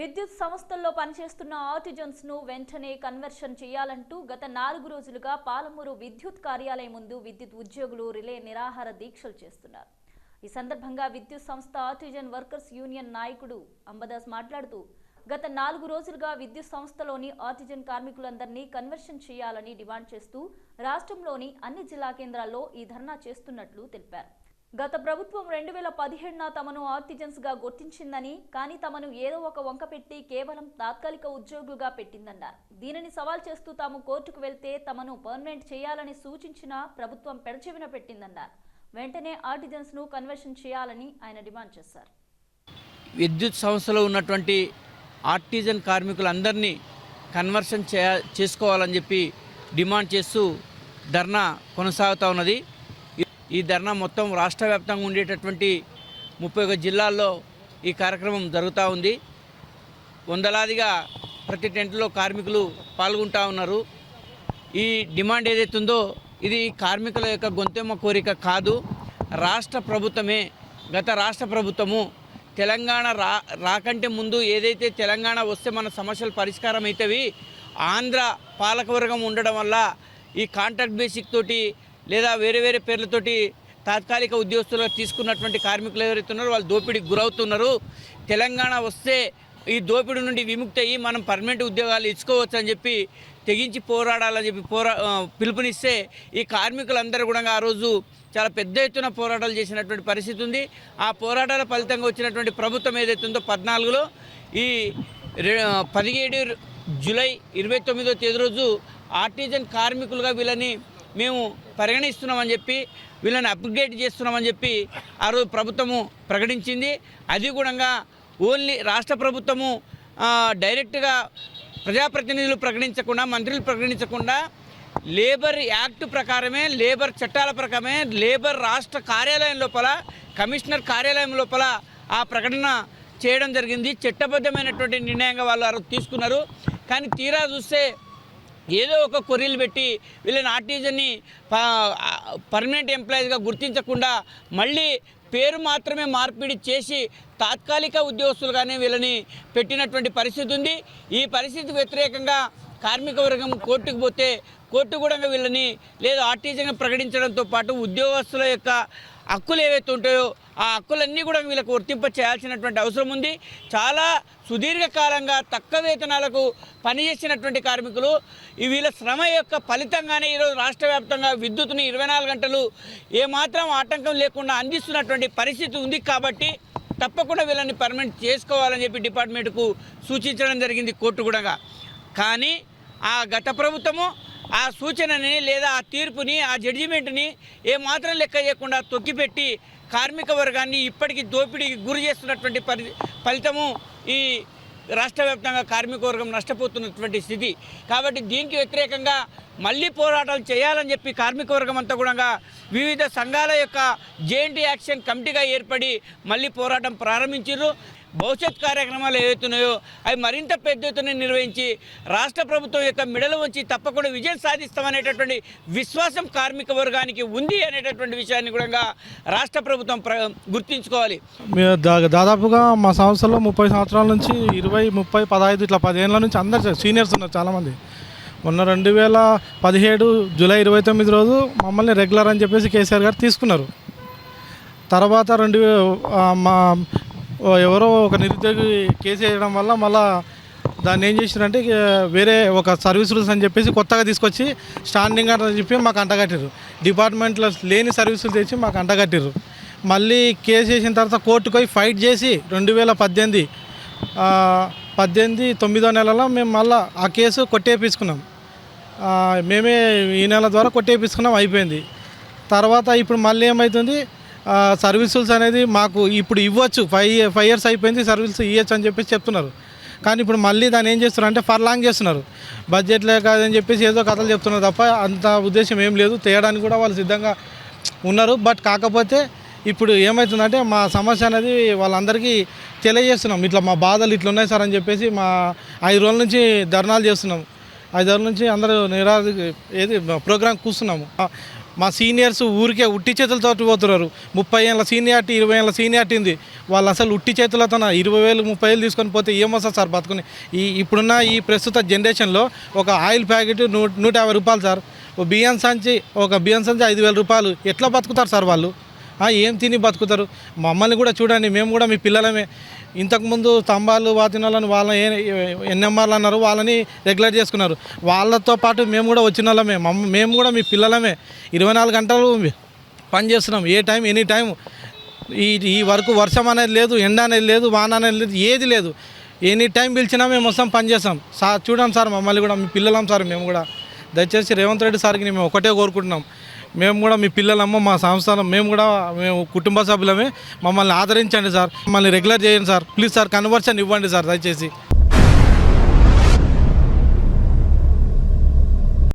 విద్యుత్ సంస్థల్లో పనిచేస్తున్న ఆర్టిజన్స్ను వెంటనే కన్వర్షన్ చేయాలంటూ గత నాలుగు రోజులుగా పాలమూరు విద్యుత్ కార్యాలయం ముందు విద్యుత్ ఉద్యోగులు రిలే నిరాహార దీక్షలు చేస్తున్నారు. ఈ సందర్భంగా విద్యుత్ సంస్థ ఆర్టిజన్ వర్కర్స్ యూనియన్ నాయకుడు అంబదాస్ మాట్లాడుతూ గత నాలుగు రోజులుగా విద్యుత్ సంస్థలోని ఆర్టిజన్ కార్మికులందరినీ కన్వర్షన్ చేయాలని డిమాండ్ చేస్తూ రాష్ట్రంలోని అన్ని జిల్లా కేంద్రాల్లో ఈ ధర్నా చేస్తున్నట్లు తెలిపారు. గత ప్రభుత్వం రెండు వేల పదిహేడున తమను ఆర్టిజన్స్గా గుర్తించిందని కానీ తమను ఏదో ఒక వంక పెట్టి కేవలం తాత్కాలిక ఉద్యోగులుగా పెట్టిందన్నారు. దీనిని సవాల్ చేస్తూ తాము కోర్టుకు వెళ్తే తమను పర్మనెంట్ చేయాలని సూచించినా ప్రభుత్వం పెడచెవిన పెట్టిందన్నారు. వెంటనే ఆర్టిజన్స్ను కన్వర్షన్ చేయాలని ఆయన డిమాండ్ చేశారు. విద్యుత్ సంస్థలో ఉన్నటువంటి ఆర్టిజన్ కార్మికులందరినీ కన్వర్షన్ చేసుకోవాలని చెప్పి డిమాండ్ చేస్తూ ధర్నా కొనసాగుతూ ఉన్నది. ఈ- ధర్నా మొత్తం రాష్ట్ర వ్యాప్తంగా ఉండేటటువంటి ముప్పై ఒక జిల్లాల్లో ఈ కార్యక్రమం జరుగుతూ ఉంది. వందలాదిగా ప్రతి టెంట్లో కార్మికులు పాల్గొంటూ ఉన్నారు. ఈ డిమాండ్ ఏదైతే ఉందో ఇది కార్మికుల యొక్క గొంతెమ్మ కోరిక కాదు. రాష్ట్ర ప్రభుత్వమే గత రాష్ట్ర ప్రభుత్వము తెలంగాణ రా రాకంటే ముందు ఏదైతే తెలంగాణ వస్తే మన సమస్యలు పరిష్కారం అవుతాయి ఆంధ్ర పాలకవర్గం ఉండడం వల్ల ఈ కాంట్రాక్ట్ బేసిక్ తోటి లేదా వేరే వేరే పేర్లతోటి తాత్కాలిక ఉద్యోగస్తులు తీసుకున్నటువంటి కార్మికులు ఎవరైతే ఉన్నారో వాళ్ళు దోపిడీకి గురవుతున్నారు. తెలంగాణ వస్తే ఈ దోపిడీ నుండి విముక్తి అయ్యి మనం పర్మనెంట్ ఉద్యోగాలు ఇచ్చుకోవచ్చు అని చెప్పి తెగించి పోరాడాలని చెప్పి పోరా పిలుపునిస్తే ఈ కార్మికులందరూ కూడా ఆ రోజు చాలా పెద్ద ఎత్తున పోరాటాలు చేసినటువంటి పరిస్థితి ఉంది. ఆ పోరాటాల ఫలితంగా వచ్చినటువంటి ప్రభుత్వం ఏదైతే ఉందో పద్నాలుగులో ఈ పదిహేడు జూలై ఇరవై తొమ్మిదో తేదీ రోజు ఆర్టిజన్ కార్మికులుగా వీళ్ళని మేము పరిగణిస్తున్నామని చెప్పి వీళ్ళని అప్గ్రేడ్ చేస్తున్నామని చెప్పి ఆ రోజు ప్రభుత్వము ప్రకటించింది. అది కూడా ఓన్లీ రాష్ట్ర ప్రభుత్వము డైరెక్ట్గా ప్రజాప్రతినిధులు ప్రకటించకుండా మంత్రులు ప్రకటించకుండా లేబర్ యాక్ట్ ప్రకారమే లేబర్ చట్టాల ప్రకారమే లేబర్ రాష్ట్ర కార్యాలయం లోపల కమిషనర్ కార్యాలయం లోపల ఆ ప్రకటన చేయడం జరిగింది. చట్టబద్ధమైనటువంటి నిర్ణయంగా వాళ్ళు తీసుకున్నారు. కానీ తీరా చూస్తే ఏదో ఒక కొర్రీలు పెట్టి వీళ్ళని ఆర్టిజన్ని పర్మనెంట్ ఎంప్లాయీస్గా గుర్తించకుండా మళ్ళీ పేరు మాత్రమే మార్పిడి చేసి తాత్కాలిక ఉద్యోగస్తులుగానే వీళ్ళని పెట్టినటువంటి పరిస్థితి ఉంది. ఈ పరిస్థితికి వ్యతిరేకంగా కార్మిక వర్గం కోర్టుకు పోతే కోర్టు కూడా వీళ్ళని లేదా ఆర్టిజన్గా ప్రకటించడంతో పాటు ఉద్యోగస్తుల యొక్క హక్కులు ఏవైతే ఉంటాయో ఆ హక్కులన్నీ కూడా వీళ్ళకు వర్తింప చేయాల్సినటువంటి అవసరం ఉంది. చాలా సుదీర్ఘకాలంగా తక్కువ వేతనాలకు పనిచేసినటువంటి కార్మికులు వీళ్ళ శ్రమ యొక్క ఫలితంగానే ఈరోజు రాష్ట్ర వ్యాప్తంగా విద్యుత్తుని ఇరవై నాలుగు గంటలు ఏమాత్రం ఆటంకం లేకుండా అందిస్తున్నటువంటి పరిస్థితి ఉంది కాబట్టి తప్పకుండా వీళ్ళని పర్మనెంట్ చేసుకోవాలని చెప్పి డిపార్ట్మెంట్కు సూచించడం జరిగింది కోర్టు కూడా. కానీ ఆ గత ప్రభుత్వము ఆ సూచనని లేదా ఆ తీర్పుని ఆ జడ్జిమెంట్ని ఏమాత్రం లెక్క చేయకుండా తొక్కిపెట్టి కార్మిక వర్గాన్ని ఇప్పటికీ దోపిడీకి గురి చేస్తున్నటువంటి పరి ఫలితము ఈ రాష్ట్ర వ్యాప్తంగా కార్మిక వర్గం నష్టపోతున్నటువంటి స్థితి. కాబట్టి దీనికి వ్యతిరేకంగా మళ్ళీ పోరాటాలు చేయాలని చెప్పి కార్మిక వర్గం అంతా కూడా వివిధ సంఘాల యొక్క జేఎన్టీ యాక్షన్ కమిటీగా ఏర్పడి మళ్ళీ పోరాటం ప్రారంభించారు భవిష్యత్ కార్యక్రమాలు ఏవైతున్నాయో అవి మరింత పెద్ద ఎత్తున నిర్వహించి రాష్ట్ర ప్రభుత్వం యొక్క మెడలు వచ్చి తప్పకుండా విజయం సాధిస్తామనేటటువంటి విశ్వాసం కార్మిక వర్గానికి ఉంది అనేటటువంటి విషయాన్ని కూడా రాష్ట్ర ప్రభుత్వం ప్ర గుర్తించుకోవాలి. దా- దాదాపుగా మా సంస్థలో ముప్పై సంవత్సరాల నుంచి ఇరవై ముప్పై పదహైదు ఇట్లా పదిహేనుల నుంచి అందరు సీనియర్స్ ఉన్నారు చాలామంది. మొన్న రెండు వేల పదిహేడు జూలై ఇరవై తొమ్మిది రోజు మమ్మల్ని రెగ్యులర్ అని చెప్పేసి కేసీఆర్ గారు తీసుకున్నారు. తర్వాత రెండు మా ఎవరో ఒక నిరుద్యోగి కేసు వేయడం వల్ల మళ్ళీ దాన్ని ఏం చేసిరంటే వేరే ఒక సర్వీస్ రూల్స్ అని చెప్పేసి కొత్తగా తీసుకొచ్చి స్టాండింగ్ అని చెప్పి మాకు అంటగట్టారు డిపార్ట్మెంట్లో లేని సర్వీసులు తెచ్చి మాకు అంటగట్టారు మళ్ళీ కేసు వేసిన తర్వాత కోర్టుకు పోయి ఫైట్ చేసి రెండు వేల పద్దెనిమిది పద్దెనిమిది తొమ్మిదో నెలలో మేము మళ్ళీ ఆ కేసు కొట్టేపించుకున్నాం మేమే ఈ నెల ద్వారా కొట్టేపించుకున్నాం అయిపోయింది. తర్వాత ఇప్పుడు మళ్ళీ ఏమవుతుంది సర్వీసులు అనేది మాకు ఇప్పుడు ఇవ్వచ్చు. ఫైవ్ ఫైవ్ ఇయర్స్ అయిపోయింది సర్వీస్ ఇవ్వచ్చు అని చెప్పేసి చెప్తున్నారు. కానీ ఇప్పుడు మళ్ళీ దాన్ని ఏం చేస్తున్నారు అంటే ఫర్ లాంగ్ చేస్తున్నారు బడ్జెట్లే కాదని చెప్పేసి ఏదో కథలు చెప్తున్నారు తప్ప అంత ఉద్దేశం ఏం లేదు. తేయడానికి కూడా వాళ్ళు సిద్ధంగా ఉన్నారు. బట్ కాకపోతే ఇప్పుడు ఏమవుతుందంటే మా సమస్య అనేది వాళ్ళందరికీ తెలియజేస్తున్నాం. ఇట్లా మా బాధలు ఇట్లా ఉన్నాయి సార్ అని చెప్పేసి మా ఐదు రోజుల నుంచి ధర్నాలు చేస్తున్నాం. ఐదు రోజుల నుంచి అందరూ నిరా ఏది ప్రోగ్రాం కూర్చున్నాము. మా సీనియర్స్ ఊరికే ఉట్టి చేతులతో పోతున్నారు ముప్పై ఏళ్ళ సీనియారిటీ ఇరవై ఏళ్ళ సీనియారిటీ ఉంది. వాళ్ళు అసలు ఉట్టి చేతులతో ఇరవై వేలు ముప్పై వేలు తీసుకొని పోతే ఏమొస్తుంది సార్ బతుకుని? ఈ ఇప్పుడున్న ఈ ప్రస్తుత జనరేషన్లో ఒక ఆయిల్ ప్యాకెట్ నూ నూట యాభై రూపాయలు సార్. ఓ బియ్యం సంచి ఒక బియ్యం సంచి ఐదు వేల రూపాయలు. ఎట్లా బతుకుతారు సార్ వాళ్ళు? ఏం తిని బతుకుతారు? మమ్మల్ని కూడా చూడండి మేము కూడా మీ పిల్లలమే. ఇంతకుముందు స్తంభాలు వాతినాలని వాళ్ళ ఎన్ఎంఆర్లు అన్నారు వాళ్ళని రెగ్యులేట్ చేసుకున్నారు. వాళ్ళతో పాటు మేము కూడా వచ్చిన వాళ్ళమే. మమ్మ మేము కూడా మీ పిల్లలమే. ఇరవై నాలుగు గంటలు పని చేస్తున్నాం. ఏ టైం ఎనీ టైం. ఈ ఈ వరకు వర్షం అనేది లేదు ఎండ అనేది లేదు వాన అనేది లేదు ఏది లేదు. ఎనీ టైం పిలిచినా మేము వస్తాం పని చేస్తాం. సార్ చూడండి సార్ మమ్మల్ని కూడా మీ పిల్లలం సార్ మేము కూడా. దయచేసి రేవంత్ రెడ్డి సార్కి మేము ఒకటే కోరుకుంటున్నాం. మేము కూడా మీ పిల్లలమ్మ మా సంస్థలో మేము కూడా మేము కుటుంబ సభ్యులమే. మమ్మల్ని ఆదరించండి సార్. మమ్మల్ని రెగ్యులర్ చేయండి సార్. ప్లీజ్ సార్ కన్వర్షన్ ఇవ్వండి సార్ దయచేసి.